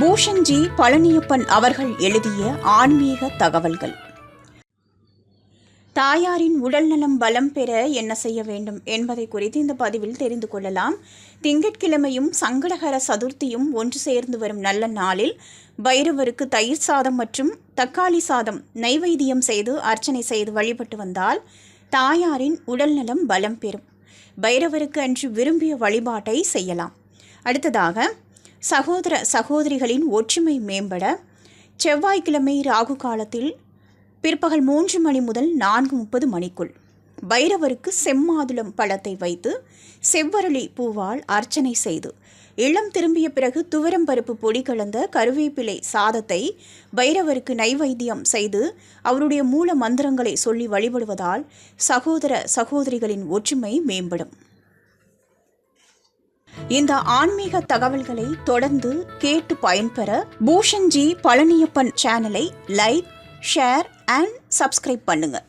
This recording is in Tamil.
பூஷன்ஜி பழனியப்பன் அவர்கள் எழுதிய ஆன்மீக தகவல்கள். தாயாரின் உடல்நலம் பலம் பெற என்ன செய்ய வேண்டும் என்பதை குறித்து இந்த பதிவில் தெரிந்து கொள்ளலாம். திங்கட்கிழமையும் சங்கடகர சதுர்த்தியும் ஒன்று சேர்ந்து வரும் நல்ல நாளில் பைரவருக்கு தயிர் சாதம் மற்றும் தக்காளி சாதம் நைவேத்தியம் செய்து அர்ச்சனை செய்து வழிபட்டு வந்தால் தாயாரின் உடல்நலம் பலம் பெறும். பைரவருக்கு அன்று விரும்பிய வழிபாட்டை செய்யலாம். அடுத்ததாக சகோதர சகோதரிகளின் ஒற்றுமை மேம்பட செவ்வாய்க்கிழமை ராகு காலத்தில் பிற்பகல் மூன்று மணி முதல் நான்கு முப்பது மணிக்குள் பைரவருக்கு செம்மாதுளம் பழத்தை வைத்து செவ்வரளி பூவால் அர்ச்சனை செய்து இளம் திரும்பிய பிறகு துவரம் பருப்பு பொடி கலந்த கருவேப்பிலை சாதத்தை பைரவருக்கு நைவேத்தியம் செய்து அவருடைய மூல மந்திரங்களை சொல்லி வழிபடுவதால் சகோதர சகோதரிகளின் ஒற்றுமை மேம்படும். இந்த ஆன்மீக தகவல்களை தொடர்ந்து கேட்டு பயன்பெற பூஷன்ஜி பழனியப்பன் சேனலை லைக் ஷேர் அண்ட் சப்ஸ்கிரைப் பண்ணுங்கள்